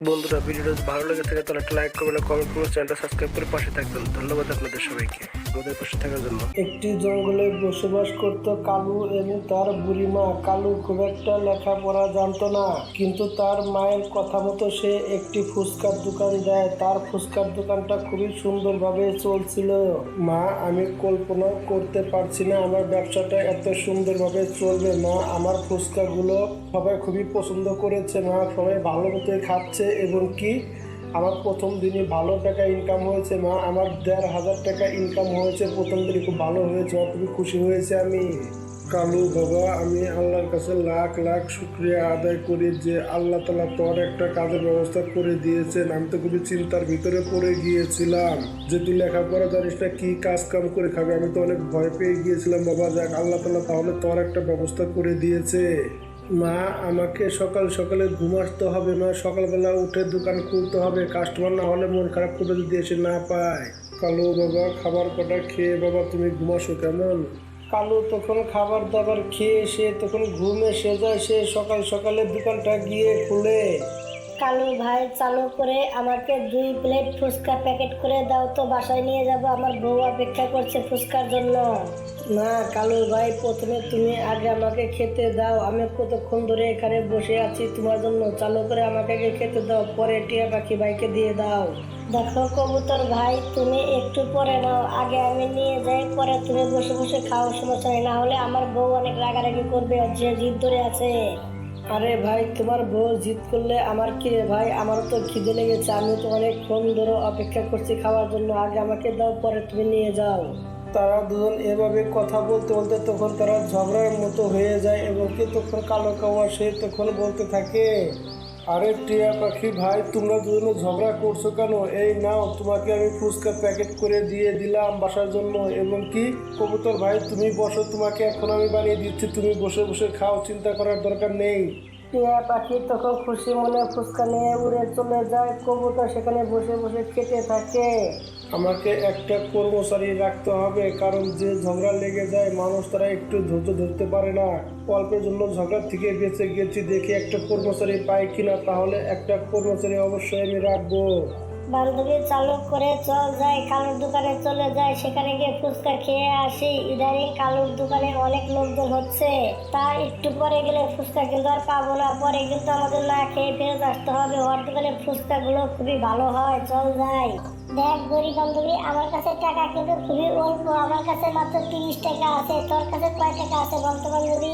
বন্ধুরা, ভিডিওটা ভালো লেগে থাকে, তাহলে একটা লাইক করবেন কমেন্ট করবেন, চ্যানেলটা সাবস্ক্রাইব করে পাশে থাকবেন। ধন্যবাদ আপনাদের সবাইকে। আমাদের পাশে থাকার জন্য। একটি জঙ্গলে বসবাস করত কালু এবং তার বুড়িমা। কালু খুব একটা লেখাপড়া জানতো না, কিন্তু তার মায়ের কথা মতো সে একটি ফুচকার দোকান দেয়। তার ফুচকার দোকানটা খুবই সুন্দরভাবে চলছিল। মা, আমি কল্পনা করতে পারছি না আমার ব্যবসাটা এত সুন্দরভাবে চলবে। মা, আমার ফুচকাগুলো সবাই খুবই পছন্দ করেছে। মা, সবাই ভালো মতোই খাচ্ছে। এবং কি? আমার প্রথম দিনই ভালো টাকা ইনকাম হয়েছে, মা। আমার দেড় হাজার টাকা ইনকাম হয়েছে। প্রথম দিনই খুব ভালো হয়েছে খুবই খুশি হয়েছে আমি। কালু বাবা, আমি আল্লাহর কাছে লাখ লাখ শুক্রিয়া আদায় করি যে আল্লাহ তালা তোর একটা কাজের ব্যবস্থা করে দিয়েছেন। আমি তো খুবই চিন্তার ভিতরে পড়ে গিয়েছিলাম যে তুই লেখাপড়া জানিস না, কি কাজ কাম করে খাবে? আমি তো অনেক ভয় পেয়ে গিয়েছিলাম। বাবা, যাক, আল্লাহ তালা তাহলে তোর একটা ব্যবস্থা করে দিয়েছে। মা, আমাকে সকাল সকালে ঘুম আসতে হবে মা সকালবেলা উঠে দোকান খুলতে হবে। কাস্টমার না হলে মন খারাপ করে যদি এসে না পায়। কালু বাবা, খাবার কটা খেয়ে বাবা, তুমি ঘুমাসো কেমন? কালু তখন খাবার দাবার খেয়ে সে তখন ঘুম এসে যায় সে সকাল সকালে দোকানটা গিয়ে খুলে। কালু ভাই, চালু করে আমাকে দুই প্লেট ফুচকা প্যাকেট করে দাও, তো বাসায় নিয়ে যাব। আমার বউ অপেক্ষা করছে ফুচকার জন্য। না কালু ভাই প্রথমে তুমি আগে আমাকে খেতে দাও। আমি কতক্ষণ ধরে এখানে বসে আছি তোমার জন্য। চালু করে আমাকে আগে খেতে দাও পরে টিয়া পাখি ভাইকে দিয়ে দাও। দেখো কবুতর ভাই তুমি একটু পরে নাও। আগে আমি নিয়ে যাই পরে তুমি বসে বসে খাও সমস্যা নেই। না হলে আমার বউ অনেক রাগারাগি করবে যে জিদ ধরে আছে। আরে ভাই তোমার বউ জিদ করলে আমার কি রে ভাই? আমারও তো খিদে লেগেছে। আমি তো অনেকক্ষণ ধরে অপেক্ষা করছি খাওয়ার জন্য। আগে আমাকে দাও পরে তুমি নিয়ে যাও। তারা দুজন এভাবে কথা বলতে বলতে তখন তারা ঝগড়ার মতো হয়ে যায় এবং কি তখন কালো কাওয়া সে তখন বলতে থাকে, আরে টিয়া পাখি ভাই, তোমরা দুজনে ঝগড়া করছ কেন? এই নাও, তোমাকে আমি ফুচকা প্যাকেট করে দিয়ে দিলাম বাসার জন্য। এবং কি, কবুতর ভাই, তুমি বসো, তোমাকে এখন আমি বানিয়ে দিচ্ছি, তুমি বসে বসে খাও, চিন্তা করার দরকার নেই। টিয়া পাখি তখন খুশি মনে ফুচকা নিয়ে উড়ে চলে যায়, কবুতর সেখানে বসে বসে খেতে থাকে। আমাকে একটা কর্মচারী রাখতে হবে, কারণ যে ঝগড়া লেগে যায়, মানুষ তারা একটু ধৈর্য ধরতে পারে না। অল্পের জন্য ঝগড়া থেকে বেঁচে গেছি দেখি একটা কর্মচারী পাই কিনা, তাহলে একটা কর্মচারী অবশ্যই আমি রাখব। বান্ধবী চালু করে চল যায়, কালুর দোকানে চলে যায়। সেখানে গিয়ে ফুচকা খেয়ে আসি। ইদানিং কালুর দোকানে অনেক লোকজন হচ্ছে। তা একটু পরে গেলে ফুচকা কিন্তু আর পাবো না। পরে কিন্তু আমাদের না খেয়ে ফেরত আসতে হবে। ওর দোকানে ফুচকা গুলো খুবই ভালো হয় চল যাই দেখ, গরিব বান্ধবী, আমার কাছে টাকা কিন্তু খুবই অল্প। আমার কাছে মাত্র তিরিশ টাকা আছে। তোর কাছে কয় টাকা আছে বলতো বান্ধবী?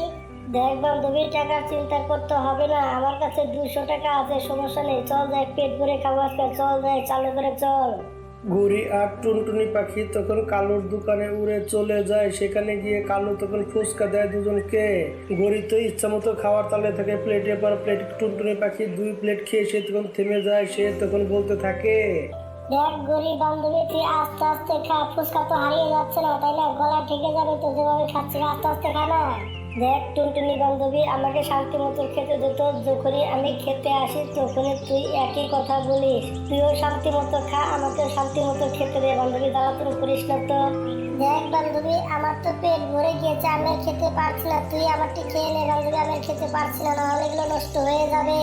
দেখ বান্ধবী টাকার চিন্তা করতে হবে না। আমার কাছে দুশো টাকা আছে সমস্যা নেই। চল যাই পেট ভরে খাব আজকে। চল যাই চালু করে চল। গড়ি আর টুনটুনি পাখি তখন কালুর দোকানে উড়ে চলে যায়। সেখানে গিয়ে কালো তখন ফুচকা দেয় দুজনকে। গড়ি তো ইচ্ছা মতো খাওয়ার তালে থাকে। প্লেটের পর প্লেট টুনটুনি পাখি দুই প্লেট খেয়ে সে তখন থেমে যায়। সে তখন বলতে থাকে দেখ গরিব বান্ধবী তুই আস্তে আস্তে খা। ফুচকা তো হারিয়ে যাচ্ছে না তাই না? গলা ঠেকে যাবে তো যেভাবে খাচ্ছিস আস্তে আস্তে খা না। দেখ টুনটুনি বান্ধবী আমাকে শান্তি মতো খেতে দিত যখনই আমি খেতে আসি তখনই তুই একই কথা বলিস। তুইও শান্তি মতো খা আমাকেও শান্তি মতো খেতে দে বান্ধবী জ্বালাতন করিস না তো। দেখ বান্ধবী আমার তো পেট ভরে গিয়েছে আমি খেতে পারছি না। তুই আমারটি খেয়ে নে বান্ধবী আমি খেতে পারছি না নাহলে এগুলো নষ্ট হয়ে যাবে।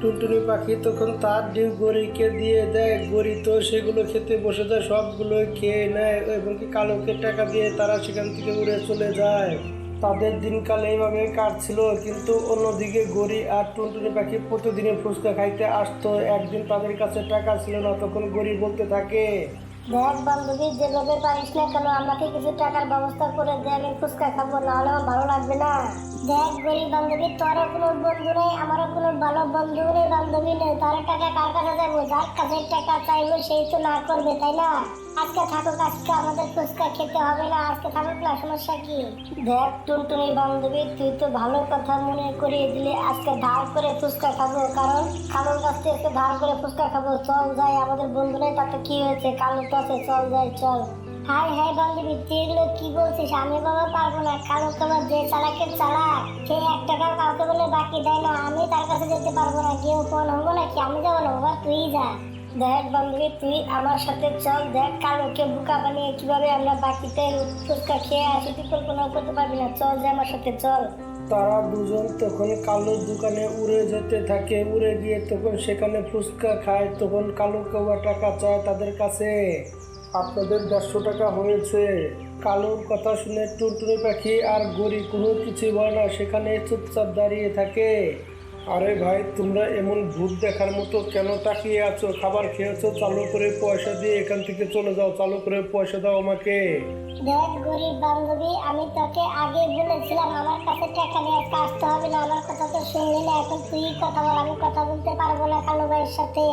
টুনটুনি পাখি তখন তার ডিম গড়িকে দিয়ে দেয় গড়ি তো সেগুলো খেতে বসে যায় সবগুলো খেয়ে নেয় এবং কি কালোকে টাকা দিয়ে তারা সেখান থেকে উড়ে চলে যায়। তাদের দিনকাল এইভাবে কাটছিল, কিন্তু অন্যদিকে গড়ি আর টুনটুনি পাখি প্রতিদিনে ফুচকা খাইতে আসতো। একদিন তাদের কাছে টাকা ছিল না, তখন গড়ি বলতে থাকে দেখ বান্ধবী যেভাবে পারিস না কেন, আমাকে কিছু টাকার ব্যবস্থা করে দে, আমি ফুচকা খাব, নাহলে আমার ভালো লাগবে না। দেখ গরিব বান্ধবী তোরও কোনো বন্ধু নেই, আমারও কোনো ভালো বন্ধু নেই, বান্ধবী নেই, তার টাকা কার কাছে যাব যার কাছে টাকা চাইব, সেই তো না করবে, তাই না? আজকে থাকুক আজকে আমাদের ফুচকা খেতে হবে না, আজকে থাকুক না সমস্যা কি? দেখ টুনটুনি বান্ধবী, তুই তো ভালো কথা মনে করিয়ে দিলে আজকে ধার করে ফুচকা খাব, কারণ খাবার কাছ থেকে ধার করে ফুচকা খাব। চল যাই, আমাদের বন্ধু নেই তাতে কি হয়েছে? কালো তো আছে চল যাই, চল। হাই হাই বান্ধবী, তুই কি বলছিস? আমি বাবা পারব না। কালো কাবার যে চালাকের চালাক, সে এক টাকা কাউকে বলে বাকি দেয় না। আমি তার কাছে যেতে পারব না। কেউ ফোন হব নাকি? আমি যাব না, বাবা, তুই যা। দেখ বান্ধবী, তুই আমার সাথে চল, দেখ কালোকে বুকা বানিয়ে কীভাবে আমরা বাকিতে ফুচকা খেয়ে আসি, তুই কল্পনা করতে পারবি না। চল যে আমার সাথে, চল। তারা দুজন তখন কালুর দোকানে উড়ে যেতে থাকে, উড়ে গিয়ে তখন সেখানে ফুচকা খায়, তখন কালু কেউয়া টাকা চায় তাদের কাছে। আপনাদের দেড়শো টাকা হয়েছে। কালোর কথা শুনে টুনটুনি পাখি আর গড়ি কোনো কিছু বলে না, সেখানে চুপচাপ দাঁড়িয়ে থাকে। আরে ভাই, তোমরা এমন ভূত দেখার মতো কেন তাকিয়ে আছো? খাবার খেয়েছো, চালু করে পয়সা দিয়ে এখান থেকে চলে যাও, চালু করে পয়সা দাও আমাকে। দেখ গরিব বান্ধবী, আমি তোকে আগে বলেছিলাম, আমার কাছে টাকা নিয়ে আসতে হবে না, আমার কথা তো শুনলি না, এখন তুই কথা বল, আমি কথা বলতে পারব না কালো ভাইয়ের সাথে।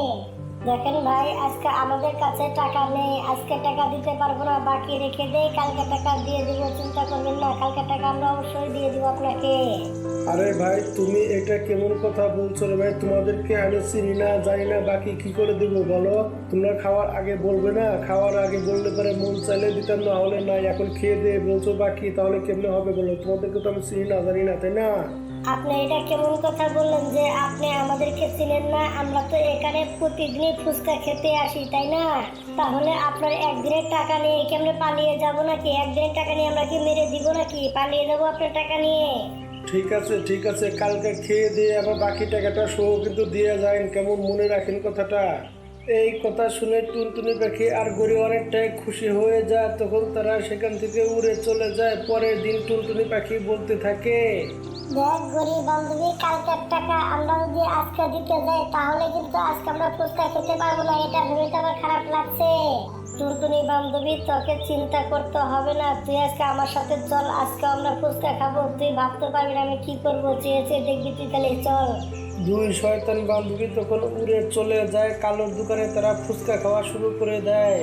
দেখেন ভাই, আজকে আমাদের কাছে টাকা নেই, আজকে টাকা দিতে পারব না, বাকি রেখে দেই, কালকে টাকা দিয়ে দিব, চিন্তা করবেন না, কালকে টাকা আমরা অবশ্যই দিয়ে দিব আপনাকে। আরে ভাই, তুমি এটা কেমন কথা বলছো রে ভাই? তোমাদেরকে আমি চিনি না, জানি না, বাকি কি করে দিব বলো? তোমরা খাওয়ার আগে বলবে না? খাওয়ার আগে বললে পরে মন চাইলে দিতাম না হলে নাই। এখন খেয়ে দিয়ে বলছো বাকি, তাহলে কেমনে হবে বলো? তোমাদেরকে তো আমি চিনি না, জানি না, তাই না? আপনি এটা কেমন কথা বললেন যে আপনি আমাদেরকে চিনেন না? আমরা তো এখানে প্রতিদিনই ফুচকা খেতে আসি, তাই না? তাহলে আপনার একদিনের টাকা নিয়ে কেমনে পালিয়ে যাব নাকি? একদিনের টাকা নিয়ে আমরা কি মেরে দিব নাকি? পালিয়ে যাব আপনার টাকা নিয়ে। ঠিক আছে ঠিক আছে, কালকে খেয়ে দিয়ে আবার বাকি টাকাটা শো কিন্তু দিয়ে যায় কেমন মনে রাখেন কথাটা? এই কথা শুনে টুনটুনি পাখি আর গড়ি অনেকটাই খুশি হয়ে যায়, তখন তারা সেখান থেকে উড়ে চলে যায়। পরের দিন টুনটুনি পাখি বলতে থাকে, দেখ গরিব বান্ধবী কালকের টাকা আমরা যদি আজকে দিতে যাই, তাহলে কিন্তু আজকে আমরা ফুচকা খেতে পারব না, এটা ভেবে তো আমার খারাপ লাগছে। টুনটুনি বান্ধবী, তোকে চিন্তা করতে হবে না। তুই আজকে আমার সাথে চল, আজকে আমরা ফুচকা খাব। তুই ভাবতে পারবি না আমি কি করব, চেয়ে চেয়ে দেখবি তুই তাহলে চল। দুই শয়তান বান্ধবী তখন উড়ে চলে যায়, কালোর দোকানে তারা ফুচকা খাওয়া শুরু করে দেয়।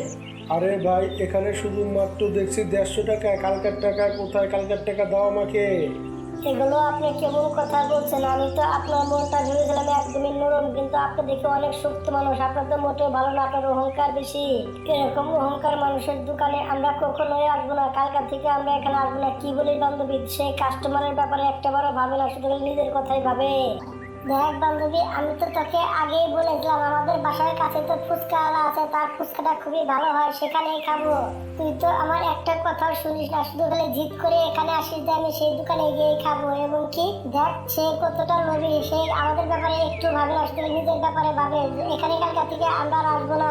আরে ভাই, এখানে শুধুমাত্র দেখছি দেড়শো টাকা, কালকার টাকা, কোথায় কালকার টাকা দাও আমাকে। এগুলো আপনি কেমন কথা বলছেন? আমি তো আপনার মনটা ভেবেছিলাম একদমই নরম, কিন্তু আপনি দেখে অনেক শক্ত মানুষ। আপনার তো মোটেও ভালো না, আপনার অহংকার বেশি। এরকম অহংকার মানুষের দোকানে আমরা কখনোই আসব না। কালকা থেকে আমরা এখানে আসব না। কি বলি বান্ধবী? সেই কাস্টমারের ব্যাপারে একটা বারো ভাবে না, শুধু নিজের কথাই ভাবে। দেখ বান্ধবী, আমি তো তোকে আগেই বলেছিলাম, আমাদের বাসার কাছে তো ফুচকাওয়ালা আছে, তার ফুচকাটা খুবই ভালো হয়, সেখানেই খাব। তুই তো আমার একটা কথাও শুনিস না, শুধু খালি জিদ করে এখানে আসিস যে আমি সেই দোকানে গিয়ে খাব। এবং কি, দেখ সে কতটা নবী সে আমাদের ব্যাপারে একটু ভাবে না নিজের ব্যাপারে ভাবে এখানে কালকা থেকে আমরা আসব না।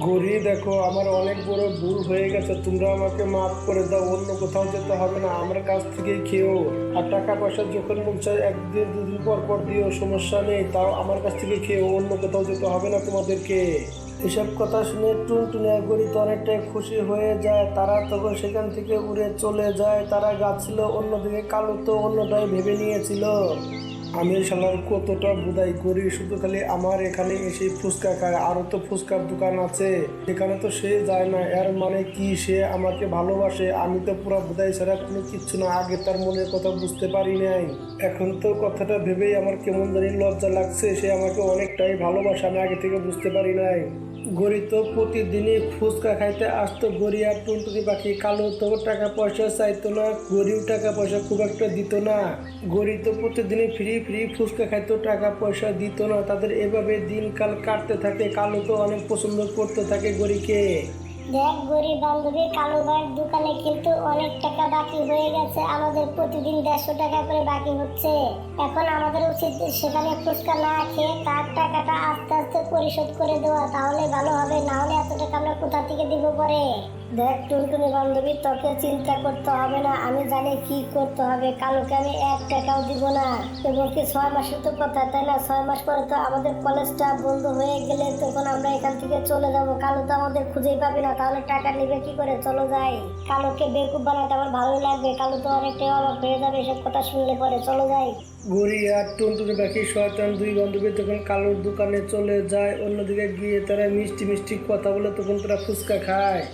গড়ি দেখো, আমার অনেক বড় ভুল হয়ে গেছে, তোমরা আমাকে মাফ করে দাও, অন্য কোথাও যেতে হবে না, আমার কাছ থেকেই খেও। আর টাকা পয়সা যখন মন চায়, একদিন দুদিন পর পর দিও, সমস্যা নেই, তাও আমার কাছ থেকে খেও, অন্য কোথাও যেতে হবে না তোমাদেরকে। এসব কথা শুনে টুনটুনি আর গড়ি তো অনেকটাই খুশি হয়ে যায়, তারা তখন সেখান থেকে উড়ে চলে যায়, তারা গাছিল অন্যদিকে কালো তো অন্যটাই ভেবে নিয়েছিল। আমি শালার কতটা বুদাই করি, শুধু খালি আমার এখানে এসে ফুচকা খায়। আরও তো ফুচকার দোকান আছে। সেখানে তো সে যায় না, এর মানে কি? সে আমাকে ভালোবাসে। আমি তো পুরো বুদাই ছাড়া কোনো কিচ্ছু না। আগে তার মনের কথা বুঝতে পারি নাই। এখন তো কথাটা ভেবেই আমার কেমন জানি লজ্জা লাগছে। সে আমাকে অনেকটাই ভালোবাসে। আমি আগে থেকে বুঝতে পারি নাই। গড়ি তো প্রতিদিনই ফুচকা খাইতে আসতো গড়ি আর টুনটুনি পাখি কালো তো টাকা পয়সা চাইতো না গড়িও টাকা পয়সা খুব একটা দিত না। গড়ি তো প্রতিদিনই ফ্রি ফ্রি ফুচকা খাইতো, টাকা পয়সা দিত না। তাদের এভাবে দিনকাল কাটতে থাকে, কালো তো অনেক পছন্দ করতে থাকে গড়িকে দেখ, গরিব বান্ধবী কালো ভাইয়ের দোকানে কিন্তু অনেক টাকা বাকি হয়ে গেছে। আমাদের প্রতিদিন দেড়শো টাকা করে বাকি হচ্ছে। এখন আমাদের উচিত সেখানে ফুচকা না খেয়ে তার টাকাটা আস্তে আস্তে পরিশোধ করে দেওয়া। তাহলে ভালো হবে, না হলে এত টাকা আমরা কোথা থেকে দিব পরে? দেখ, টুনটুনি বান্ধবী, তোকে চিন্তা করতে হবে না, আমি জানি কি করতে হবে। কালকে আমি এক টাকাও দিব না। এবং কি ছয় মাসের তো কথা, তাই না? ছয় মাস পরে তো আমাদের কলেজটা বন্ধ হয়ে গেলে তখন আমরা এখান থেকে চলে যাব। কালো তো আমাদের খুঁজেই পাবে না, তাহলে টাকা নেবে কি করে? চলো যাই। কালোকে বেকুব বানাতে আমার ভালোই লাগবে। কালো তো অনেকটাই অবাক হয়ে যাবে এসব কথা শুনলে পরে। চলো যাই। গড়ি আর টুনটুনি পাখি, শয়তান দুই বান্ধবী তখন কালোর দোকানে চলে যায়। অন্যদিকে গিয়ে তারা মিষ্টি মিষ্টি কথা বলে, তখন তারা ফুচকা খায়।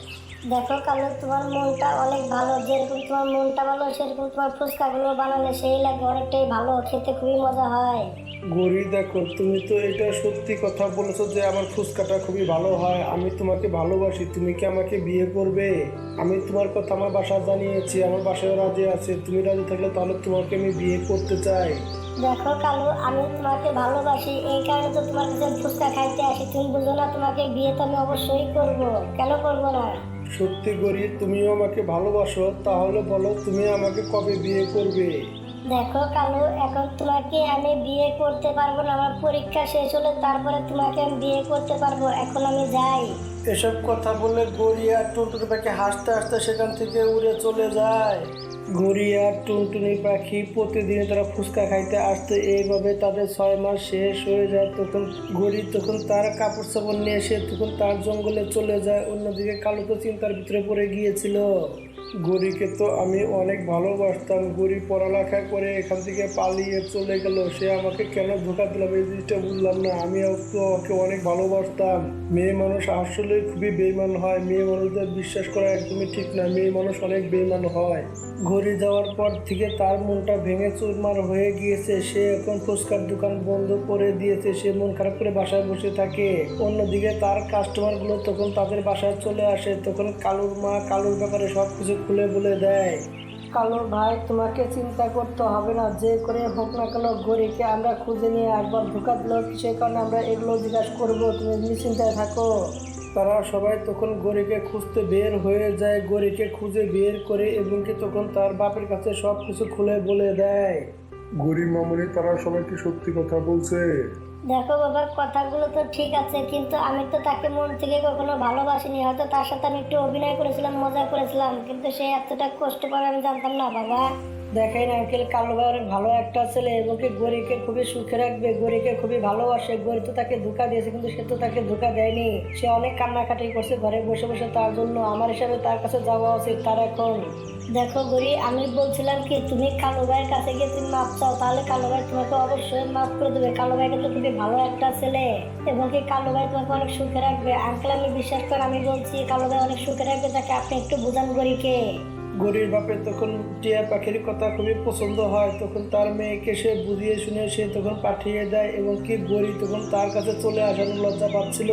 দেখো কালো, তোমার মনটা অনেক ভালো। যেরকম তোমার মনটা ভালো, সেরকম তোমার ফুচকাগুলো বানালে সেই লাগে অনেকটাই ভালো, খেতে খুবই মজা হয়। গড়ি দেখো তুমি তো এটা সত্যি কথা বলেছ যে আমার ফুচকাটা খুবই ভালো হয়। আমি তোমাকে ভালোবাসি তুমি কি আমাকে বিয়ে করবে? আমি তোমার কথা আমার বাসায় জানিয়েছি আমার বাসায় রাজি আছে। তুমি রাজি থাকলে তাহলে তোমাকে আমি বিয়ে করতে চাই। দেখো কালু আমি তোমাকে ভালোবাসি এই কারণে তো তোমার কাছে ফুচকা খাইতে আসি। তুমি বুঝো না তোমাকে বিয়ে তো আমি অবশ্যই করব। কেন করব না? সত্যি গড়ি তুমিও আমাকে ভালোবাসো তাহলে বলো তুমি আমাকে কবে বিয়ে করবে? দেখো কালু, এখন তোমাকে আমি বিয়ে করতে পারব না, আমার পরীক্ষা শেষ হলে তারপরে তোমাকে আমি বিয়ে করতে পারব, এখন আমি যাই। এসব কথা বলে গড়িয়া টুনটুনি পাখি হাসতে হাসতে সেখান থেকে উড়ে চলে যায়। গড়িয়া টুনটুনি পাখি প্রতিদিন তারা ফুচকা খাইতে আসতে, এইভাবে তাদের ছয় মাস শেষ হয়ে যায়। তখন গড়ি তখন তার কাপড় চাপড় নিয়ে এসে তখন তার জঙ্গলে চলে যায়। অন্যদিকে কালো তো চিন্তার ভিতরে পড়ে গিয়েছিল। গরিকে তো আমি অনেক ভালোবাসতাম। গরি পড়ালেখা করে এখান থেকে পালিয়ে চলে গেল। সে আমাকে কেন ধোকা দিলাম এই জিনিসটা বুঝলাম না। আমি তো ওকে অনেক ভালোবাসতাম। মেয়ে মানুষ আসলে খুবই বেইমান হয়। মেয়ে মানুষদের বিশ্বাস করা একদমই ঠিক না। মেয়ে মানুষ অনেক বেইমান হয়। ঘড়ি যাওয়ার পর থেকে তার মনটা ভেঙে চুরমার হয়ে গিয়েছে। সে এখন ফুচকার দোকান বন্ধ করে দিয়েছে। সে মন খারাপ করে বাসায় বসে থাকে। অন্যদিকে তার কাস্টমারগুলো তখন তাদের বাসায় চলে আসে। তখন কালুর মা কালুর ব্যাপারে সব কিছু খুলে বলে দেয় কালো ভাই, তোমাকে চিন্তা করতে হবে না, যে করে হোক না কেন গরিকে আমরা খুঁজে নিয়ে একবার ঢুকা দিল, সে কারণে আমরা এগুলো জিজ্ঞাসা করব, তুমি নিশ্চিন্তায় থাকো। তারা সবাই তখন গরিকে খুঁজতে বের হয়ে যায়। গরিকে খুঁজে বের করে এবং কি তখন তার বাপের কাছে সব কিছু খুলে বলে দেয়। গরিব মামুনি, তারা সবাই কি সত্যি কথা বলছে। দেখো বাবা, কথাগুলো তো ঠিক আছে, কিন্তু আমি তো তাকে মন থেকে কখনো ভালোবাসিনি। হয়তো তার সাথে আমি একটু অভিনয় করেছিলাম, মজা করেছিলাম, কিন্তু সে এতটা কষ্ট করে আমি জানতাম না বাবা। দেখেন আঙ্কেল, কালো ভাই অনেক ভালো একটা ছেলে এবং কি গরিকে খুবই সুখে রাখবে গরিকে খুবই ভালোবাসে। গরি তো তাকে ধোকা দিয়েছে, কিন্তু সে তো তাকে ধোকা দেয়নি। সে অনেক কান্নাকাটি করছে ঘরে বসে বসে, তার জন্য আমার হিসাবে তার কাছে যাওয়া উচিত তার এখন। দেখো গরি আমি বলছিলাম কি, তুমি কালো ভাইয়ের কাছে গিয়ে তুমি মাপ চাও, তাহলে কালো ভাই তোমাকে অবশ্যই মাফ করে দেবে। কালো ভাই কিন্তু খুবই ভালো একটা ছেলে এবং কি কালো ভাই তোমাকে অনেক সুখে রাখবে। আঙ্কেল, আমি বিশ্বাস করে, আমি বলছি, কালো ভাই অনেক সুখে রাখবে, তাকে আপনি একটু বোঝান গরিকে গরির বাপে তখন টিয়া পাখির কথা খুবই পছন্দ হয়, তখন তার মেয়েকে সে বুঝিয়ে শুনে সে তখন পাঠিয়ে দেয় এবং কি গরি তখন তার কাছে চলে আসার লজ্জা পাচ্ছিল।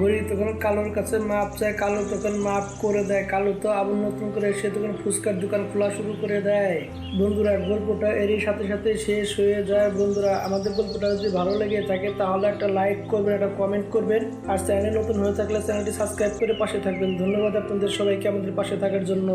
গরি তখন কালোর কাছে মাপ চায়, কালো তখন মাপ করে দেয়, কালো তো আবার নতুন করে সে তখন ফুচকার দোকান খোলা শুরু করে দেয়। বন্ধুরা, গল্পটা এরই সাথে সাথে শেষ হয়ে যায়। বন্ধুরা, আমাদের গল্পটা যদি ভালো লেগে থাকে তাহলে একটা লাইক করবেন, একটা কমেন্ট করবেন। আর চ্যানেল নতুন হয়ে থাকলে চ্যানেলটি সাবস্ক্রাইব করে পাশে থাকবেন। ধন্যবাদ আপনাদের সবাইকে আমাদের পাশে থাকার জন্য।